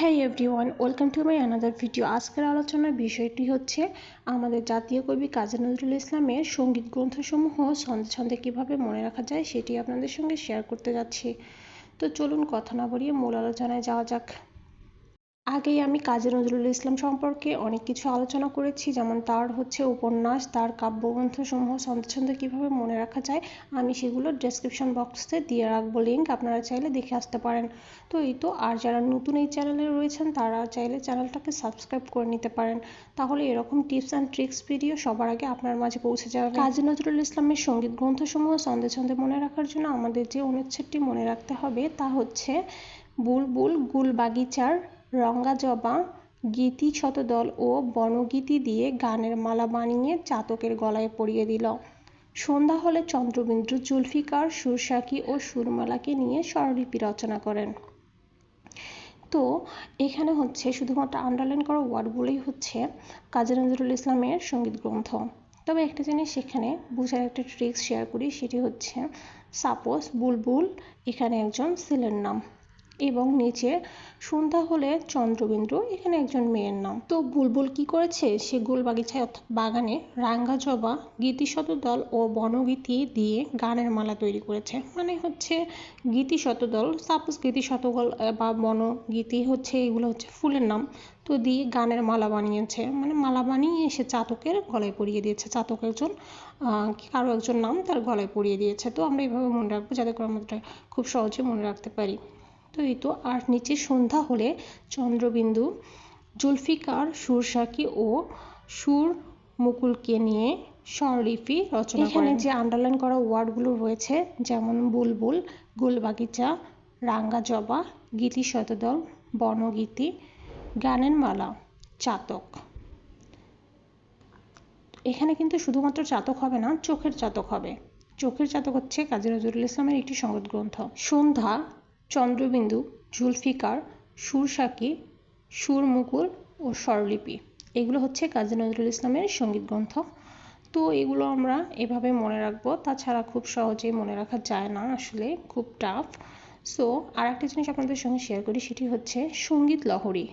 হ্যাঁ everyone welcome to my another video আজকের আলোচনার বিষয়টি হচ্ছে আমাদের জাতীয় কবি কাজী নজরুল ইসলামের সংগীত গ্রন্থসমূহ ছন্দে ছন্দে কীভাবে মনে রাখা যায় সেটি আপনাদের সঙ্গে শেয়ার করতে যাচ্ছি। তো চলুন কথা না বলিয়ে মূল আলোচনায় যাওয়া যাক। আগেই আমি কাজী নজরুল ইসলাম সম্পর্কে অনেক কিছু আলোচনা করেছি, যেমন তার হচ্ছে উপন্যাস, তার কাব্যগ্রন্থসমূহ, ছন্দে ছন্দে কীভাবে মনে রাখা যায়, আমি সেগুলো ডেসক্রিপশন বক্সে দিয়ে রাখব লিঙ্ক আপনারা চাইলে দেখে আসতে পারেন। তো এই তো, আর যারা নতুন এই চ্যানেলে রয়েছেন, তারা চাইলে চ্যানেলটাকে সাবস্ক্রাইব করে নিতে পারেন। তাহলে এরকম টিপস অ্যান্ড ট্রিক্স ভিডিও সবার আগে আপনার মাঝে পৌঁছে যাবে। কাজী নজরুল ইসলামের সংগীত গ্রন্থসমূহ, ছন্দে ছন্দে মনে রাখার জন্য আমাদের যে অনুচ্ছেদটি মনে রাখতে হবে, তা হচ্ছে বুলবুল গুল বাগিচার রঙ্গা জবা গীতি শতদল ও বনগীতি দিয়ে গানের মালা বানিয়ে চাতকের গলায় পরিয়ে দিল। সন্ধ্যা হলে চন্দ্রবিন্দু জুলফিকার, সুরসাকি ও সুরমালাকে নিয়ে স্বরলিপি রচনা করেন। তো, এখানে হচ্ছে শুধুমাত্র আন্ডারলাইন করা ওয়ার্ডগুলোই হচ্ছে কাজী নজরুল ইসলামের সংগীত গ্রন্থ। তবে একটা জিনিস সেখানে বোঝার একটা ট্রিক্স শেয়ার করি, সেটি হচ্ছে সাপোজ বুলবুল এখানে একজন ছেলের নাম। এবং নিচে সন্ধ্যা হলে চন্দ্রবিন্দু, এখানে একজন মেয়ের নাম। তো বুলবুল কি করেছে? সে গোলবাগিচায় অর্থাৎ বাগানে রাঙ্গা জবা গীতি শতদল ও বনগীতি দিয়ে গানের মালা তৈরি করেছে। মানে হচ্ছে গীতি শতদল সাপোজ গীতি শতদল বা বনগীতি হচ্ছে, এগুলো হচ্ছে ফুলের নাম, তো দিয়ে গানের মালা বানিয়েছে। মানে মালা বানিয়ে এসে চাতকের গলায় পরিয়ে দিয়েছে। চাতক একজন কারও একজন নাম তার গলায় পরিয়ে দিয়েছে। তো আমরা এইভাবে মনে রাখব, যাতে করে আমরা খুব সহজে মনে রাখতে পারি। তো এই তো আর নিচে সন্ধ্যা হলে চন্দ্রবিন্দু জুলফিকার সুরসাকি ও সুর মুকুলকে নিয়ে স্বরলিপি রচনা এখানে যে আন্ডারলাইন করা ওয়ার্ডগুলো রয়েছে যেমন বুলবুল গুলবাগিচা রাঙ্গা জবা গীতি শতদল বনগীতি গানের মালা চাতক। এখানে কিন্তু শুধুমাত্র চাতক হবে না চোখের চাতক হবে। চোখের চাতক হচ্ছে কাজী নজরুল ইসলামের একটি সংগীত গ্রন্থ সন্ধ্যা চন্দ্রবিন্দু জুলফিকার সুরসাকি, সুরমুকুল ও স্বরলিপি। এগুলো হচ্ছে কাজী নজরুল ইসলামের সংগীত গ্রন্থ। তো এগুলো আমরা এভাবে মনে রাখব। তাছাড়া খুব সহজেই মনে রাখা যায় না আসলে, খুব টাফ সো আর একটা জিনিস আপনাদের সঙ্গে শেয়ার করি, সেটি হচ্ছে সংগীত লহরী।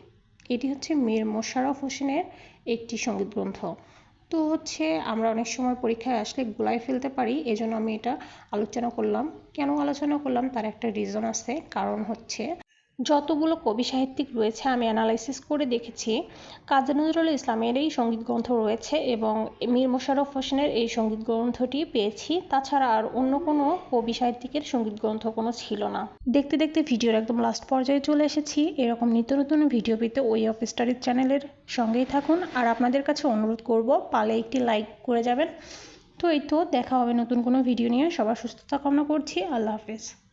এটি হচ্ছে মীর মোশাররফ হোসেনের একটি সংগীত গ্রন্থ। তো হচ্ছে আমরা অনেক সময় পরীক্ষায় আসলে গোলায় ফেলতে পারি, এজন্য আমি এটা আলোচনা করলাম। কেন আলোচনা করলাম? তার একটা রিজন আছে। কারণ হচ্ছে যতগুলো কবি সাহিত্যিক রয়েছে, আমি অ্যানালাইসিস করে দেখেছি। কাজী নজরুল ইসলামের এই সংগীত গ্রন্থ রয়েছে এবং মীর মোশাররফ হোসেনের এই সংগীত গ্রন্থটি পেয়েছি। তাছাড়া আর অন্য কোনো কবি সাহিত্যিকের সংগীত গ্রন্থ কোনো ছিল না। দেখতে দেখতে ভিডিওর একদম লাস্ট পর্যায়ে চলে এসেছি। এরকম নিত্য নতুন ভিডিও পেতে ওই অফ স্টাডির চ্যানেলের সঙ্গেই থাকুন। আর আপনাদের কাছে অনুরোধ করব, পালে একটি লাইক করে যাবেন। তো এই তো, দেখা হবে নতুন কোনো ভিডিও নিয়ে। সবার সুস্থতা কামনা করছি। আল্লাহ হাফেজ।